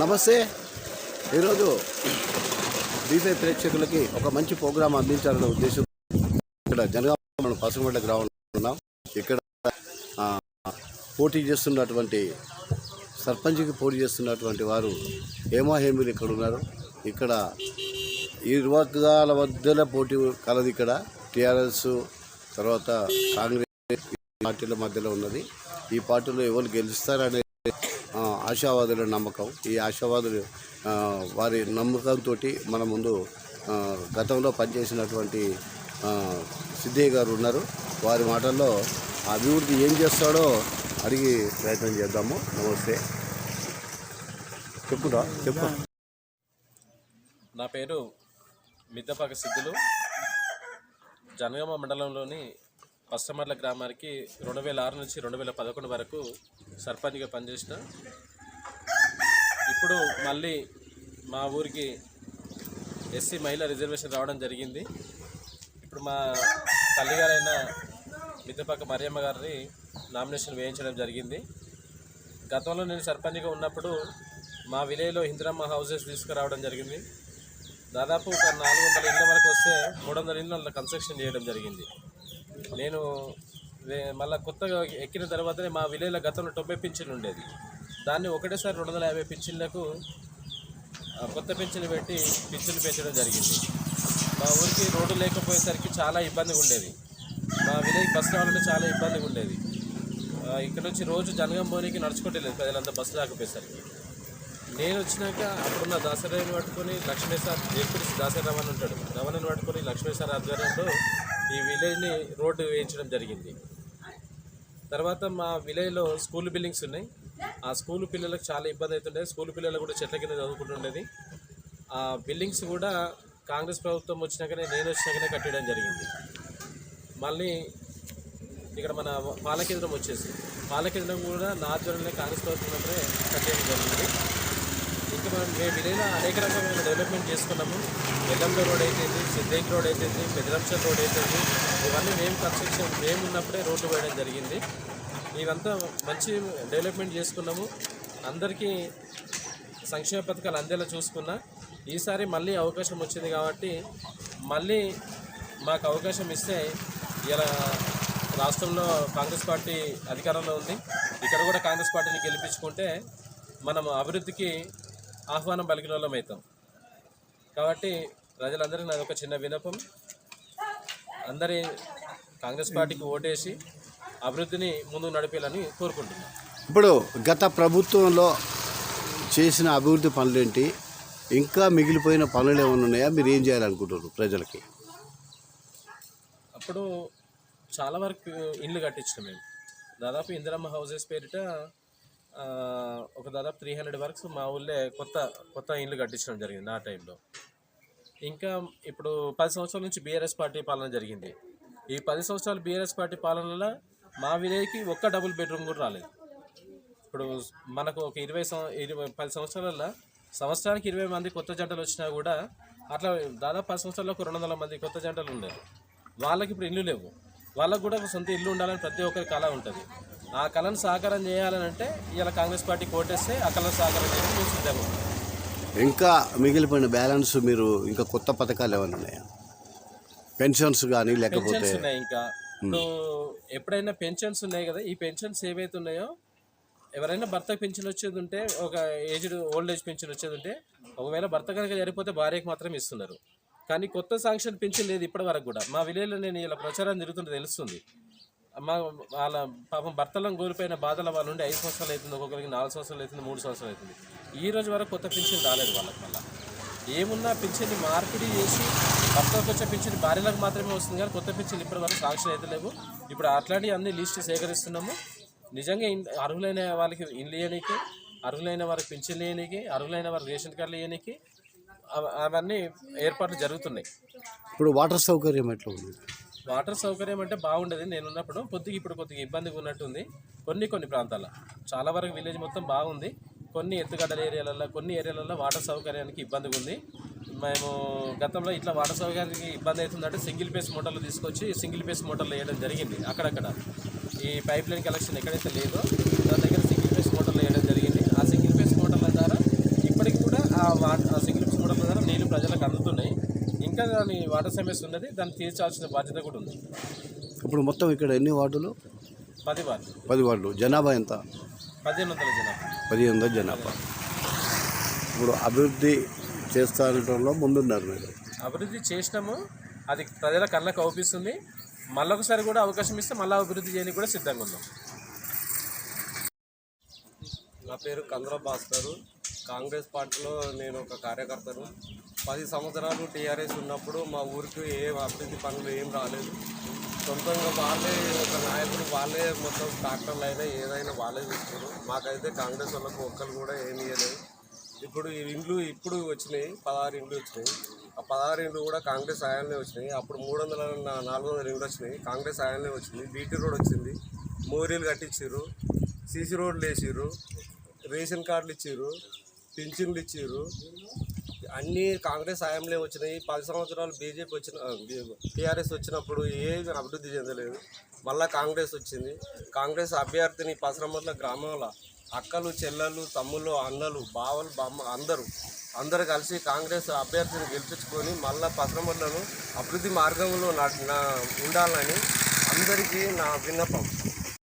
నమస్తే. ఈరోజు బీఫై ప్రేక్షకులకి ఒక మంచి ప్రోగ్రాం అందించాలనే ఉద్దేశం. ఇక్కడ జనగామ మనం పసుమడ్డ గ్రామంలో ఉన్నాం. ఇక్కడ పోటీ చేస్తున్నటువంటి సర్పంచ్కి పోటీ చేస్తున్నటువంటి వారు హేమా హేమీలు ఇక్కడ ఉన్నారు. ఇక్కడ ఈ వర్గాల మధ్యలో పోటీ కలది ఇక్కడ. టీఆర్ఎస్ తర్వాత కాంగ్రెస్ పార్టీల మధ్యలో ఉన్నది. ఈ పార్టీలో ఎవరు గెలుస్తారనే ఆశావాదుల నమ్మకం. ఈ ఆశావాదులు వారి నమ్మకంతో మన ముందు గతంలో పనిచేసినటువంటి సిద్ధయ్య గారు ఉన్నారు. వారి మాటల్లో అభివృద్ధి ఏం చేస్తాడో అడిగి ప్రయత్నం చేద్దాము. నమస్తే. చెప్పురా చెప్పు. నా పేరు మిద్దపాక సిద్ధులు. జనగామ మండలంలోని పస్తమర్ల గ్రామానికి రెండు వేల ఆరు నుంచి రెండు వేల పదకొండు వరకు సర్పంచ్గా పనిచేసిన ఇప్పుడు మళ్ళీ మా ఊరికి ఎస్సీ మహిళా రిజర్వేషన్ రావడం జరిగింది. ఇప్పుడు మా తల్లిగారైన మిద్దపాక మరియమ్మ గారిని నామినేషన్ వేయించడం జరిగింది. గతంలో నేను సర్పంచ్గా ఉన్నప్పుడు మా విలేజ్లో ఇందిరమ్మ హౌసెస్ తీసుకురావడం జరిగింది. దాదాపు ఒక నాలుగు వందల ఇళ్ళ వరకు వస్తే మూడు వందల ఇళ్ళు కన్స్ట్రక్షన్ చేయడం జరిగింది. నేను వే- మళ్ళా కొత్తగా ఎక్కిన తర్వాతనే మా విలేజ్లో గతంలో తొంభై పింఛన్లు ఉండేది. దాన్ని ఒకటేసారి రెండు వందల యాభై పింఛన్లకు ఆ, కొత్త పింఛన్లు పెట్టి పింఛన్లు పెంచడం జరిగింది. మా ఊరికి రోడ్డు లేకపోయేసరికి చాలా ఇబ్బందిగా ఉండేది. మా విలేజ్ బస్ రావాలంటే చాలా ఇబ్బందిగా ఉండేది. ఇక్కడ నుంచి రోజు జనగంబోనికి నడుచుకుంటలేదు ప్రజలంతా బస్సు రాకపోయేసరికి. నేను వచ్చినాక అప్పుడున్న దాసరావుని పట్టుకొని లక్ష్మీ సార్ ఎప్పుడు దాసరి రమణ ఉంటాడు. రమణని పట్టుకొని లక్ష్మీ సార్ ఆధ్వర్యంలో ఈ విలేజ్ని రోడ్డు వేయించడం జరిగింది. తర్వాత మా విలేజ్లో స్కూల్ బిల్డింగ్స్ ఉన్నాయి. ఆ స్కూల్ పిల్లలకు చాలా ఇబ్బంది అవుతుండేది. స్కూల్ పిల్లలు కూడా చెట్ల కింద చదువుకుంటుండేది. ఆ బిల్డింగ్స్ కూడా కాంగ్రెస్ ప్రభుత్వం వచ్చినాకనే నేను వచ్చినాకనే కట్టడం జరిగింది. మళ్ళీ ఇక్కడ మన పాలకేంద్రం వచ్చేసి పాలకేంద్రం కూడా నా ఆధ్వర్యంలో కాంగ్రెస్ ప్రభుత్వం కట్టేయడం జరిగింది. ఇంకా మనం మేము విలేజ్లో అనేక రకమైన డెవలప్మెంట్ చేసుకున్నాము. ఎల్లంలో రోడ్ అయితేంది సిద్ధేక్ రోడ్ అయితేంది పెదరంశల్ రోడ్ అయితేంది ఇవన్నీ మేము కన్స్ట్రక్షన్ మేము ఉన్నప్పుడే రోడ్లు వేయడం జరిగింది. ఇవంతా మంచి డెవలప్మెంట్ చేసుకున్నాము. అందరికీ సంక్షేమ పథకాలు అందేలా చూసుకున్నా. ఈసారి మళ్ళీ అవకాశం వచ్చింది కాబట్టి మళ్ళీ మాకు అవకాశం ఇస్తే ఇలా రాష్ట్రంలో కాంగ్రెస్ పార్టీ అధికారంలో ఉంది. ఇక్కడ కూడా కాంగ్రెస్ పార్టీని గెలిపించుకుంటే మనం అభివృద్ధికి ఆహ్వానం పలికిన వాళ్ళం అవుతాం. కాబట్టి ప్రజలందరికీ నాది ఒక చిన్న వినపం అందరి కాంగ్రెస్ పార్టీకి ఓటేసి అభివృద్ధిని ముందుకు నడిపేయాలని కోరుకుంటున్నాను ఇప్పుడు గత ప్రభుత్వంలో చేసిన అభివృద్ధి పనులేంటి ఇంకా మిగిలిపోయిన పనులు ఏమైనా ఉన్నాయా? మీరు ఏం చేయాలనుకుంటున్నారు ప్రజలకి? అప్పుడు చాలా వరకు ఇండ్లు కట్టించినాం మేము. దాదాపు ఇందిరమ్మ హౌసెస్ పేరిట ఒక దాదాపు త్రీ హండ్రెడ్ వర్క్స్ మా ఊళ్ళో కొత్త కొత్త ఇండ్లు కట్టించడం జరిగింది ఆ టైంలో ఇంకా ఇప్పుడు పది సంవత్సరాల నుంచి బీఆర్ఎస్ పార్టీ పాలన జరిగింది. ఈ పది సంవత్సరాలు బీఆర్ఎస్ పార్టీ పాలనలో మా విలేజ్కి ఒక్క డబుల్ బెడ్రూమ్ కూడా రాలేదు. ఇప్పుడు మనకు ఒక ఇరవై సం ఇరవై పది సంవత్సరాలలో సంవత్సరానికి ఇరవై మంది కొత్త జంటలు వచ్చినా కూడా అట్లా దాదాపు పది సంవత్సరాల్లో ఒక రెండు వందల మంది కొత్త జంటలు ఉండేది వాళ్ళకి ఇప్పుడు ఇల్లు లేవు. వాళ్ళకు కూడా ఒక సొంత ఇల్లు ఉండాలని ప్రతి ఒక్కరి కళ ఉంటుంది. ఆ కళను సాకారం చేయాలని అంటే ఇలా కాంగ్రెస్ పార్టీ కోటేస్తే ఆ కళను సాకారం చేయడం మేము సిద్ధంగా. ఇంకా మిగిలిపోయిన బ్యాలెన్స్ మీరు ఇంకా కొత్త పథకాలు ఏమైనా ఉన్నాయా? పెన్షన్స్ కానీ లేకపోతే ఇంకా. Hmm. ఇప్పుడు ఎప్పుడైనా పెన్షన్స్ ఉన్నాయి కదా ఈ పెన్షన్స్ ఏవైతే ఉన్నాయో ఎవరైనా భర్తకు పెన్షన్ వచ్చేది ఉంటే ఒక ఏజ్డ్ ఓల్డ్ ఏజ్ పెన్షన్ వచ్చేది ఉంటే ఒకవేళ భర్త కనుక జరిగిపోతే భార్యకు మాత్రం ఇస్తున్నారు. కానీ కొత్త శాంక్షన్ పెన్షన్ లేదు ఇప్పటి వరకు కూడా. మా విలేజ్లో నేను ఇలా ప్రచారం జరుగుతుంటే తెలుస్తుంది. మా వాళ్ళ పాపం భర్తలను కోల్పోయిన బాధల వాళ్ళు ఉండి ఐదు సంవత్సరాలు అవుతుంది ఒక్కొక్కరికి నాలుగు సంవత్సరాలు అవుతుంది మూడు సంవత్సరాలు అవుతుంది. ఈ రోజు వరకు కొత్త పెన్షన్ రాలేదు వాళ్ళకి మళ్ళీ. ఏమున్నా పింఛన్ని మార్పిడి చేసి భర్తలకు వచ్చే పింఛన్ భార్యలకు మాత్రమే వస్తుంది కానీ కొత్త పింఛన్ ఇప్పటి వరకు సాంక్షన్ అయితే లేవు. ఇప్పుడు అట్లాంటి అన్ని లిస్ట్ సేకరిస్తున్నాము. నిజంగా అర్హులైన వాళ్ళకి ఇండ్లు ఇవ్వడానికి అర్హులైన వారికి పింఛన్లు ఇవ్వడానికి అర్హులైన వారికి రేషన్ కార్డులు ఇవ్వడానికి అవ- అవన్నీ ఏర్పాట్లు జరుగుతున్నాయి. ఇప్పుడు వాటర్ సౌకర్యం ఎట్లా ఉంది? వాటర్ సౌకర్యం అంటే బాగుండేది. నేను ఉన్నప్పుడు కొద్దిగా ఇప్పుడు కొద్దిగా ఇబ్బందిగా ఉన్నట్టుంది. కొన్ని కొన్ని ప్రాంతాల్లో. చాలా వరకు విలేజ్ మొత్తం బాగుంది. కొన్ని ఎత్తుగడ్డల ఏరియాలలో కొన్ని ఏరియాలలో వాటర్ సౌకర్యానికి ఇబ్బందిగా ఉంది మేము గతంలో ఇట్లా వాటర్ సౌకర్యానికి ఇబ్బంది అవుతుందంటే సింగిల్ పేస్ మోటార్లు తీసుకొచ్చి సింగిల్ పేస్ మోటార్లు వేయడం జరిగింది అక్కడక్కడ. ఈ పైప్ లైన్ కలెక్షన్ ఎక్కడైతే లేదో దాని దగ్గర సింగిల్ పేస్ మోటార్లు వేయడం జరిగింది. ఆ సింగిల్ పేస్ మోటార్ల వాటర్ సింగిల్స్ కూడా ద్వారా నీళ్ళు ప్రజలకు అందుతున్నాయి. ఇంకా దాని వాటర్ సమస్య ఉన్నది దాన్ని తీర్చాల్సిన బాధ్యత కూడా ఉంది. ఇప్పుడు మొత్తం ఇక్కడ ఎన్ని వార్డులు? పది వార్డు పది వార్డులు. జనాభా ఎంత? పదిహేను వందల జనాభా. పదిహేను వందల జనాభా ఇప్పుడు అభివృద్ధి చేస్తానటంలో ముందున్నారు మీరు. అభివృద్ధి చేసినాము అది ప్రజల కళ్ళకు అవుపిస్తుంది. మళ్ళొకసారి కూడా అవకాశం ఇస్తే మళ్ళీ అభివృద్ధి చేయడానికి కూడా సిద్ధంగా ఉన్నాం. నా పేరు కంద్ర భాస్కరు. కాంగ్రెస్ పార్టీలో నేను ఒక కార్యకర్తను. పది సంవత్సరాలు టీఆర్ఎస్ ఉన్నప్పుడు మా ఊరికి ఏం అభివృద్ధి పనులు ఏం రాలేదు. సొంతంగా వాళ్ళే ఒక నాయకుడు వాళ్ళే మొత్తం ట్రాక్టర్లు అయినా ఏదైనా వాళ్ళే చూస్తారు మాకైతే కాంగ్రెస్ వాళ్ళకు ఒక్కరు కూడా ఏమి ఇవ్వలేదు ఇప్పుడు ఈ ఇండ్లు ఇప్పుడు వచ్చినాయి పదహారు ఇండ్లు వచ్చినాయి. ఆ పదహారు ఇండ్లు కూడా కాంగ్రెస్ హయాంలో వచ్చినాయి. అప్పుడు మూడు వందల నాలుగు వందల ఇండ్లు వచ్చినాయి కాంగ్రెస్ హయాంలో వచ్చింది. బీటీ రోడ్ వచ్చింది మోరీలు కట్టించారు సీసీ రోడ్లు వేసారు రేషన్ కార్డులు ఇచ్చారు పింఛన్లు ఇచ్చారు అన్నీ కాంగ్రెస్ హయాంలో వచ్చినాయి. పది సంవత్సరాలు బీజేపీ వచ్చిన టీఆర్ఎస్ వచ్చినప్పుడు ఏమి అభివృద్ధి చెందలేదు. మళ్ళీ కాంగ్రెస్ వచ్చింది. కాంగ్రెస్ అభ్యర్థిని పసరమట్ల గ్రామంలో అక్కలు చెల్లెళ్ళు తమ్ముళ్ళు అన్నలు బావలు బామ్మ అందరూ అందరూ కలిసి కాంగ్రెస్ అభ్యర్థిని గెలిపించుకొని మళ్ళీ పసరమట్లను అభివృద్ధి మార్గంలో నా- ఉండాలని అందరికీ నా విన్నపం.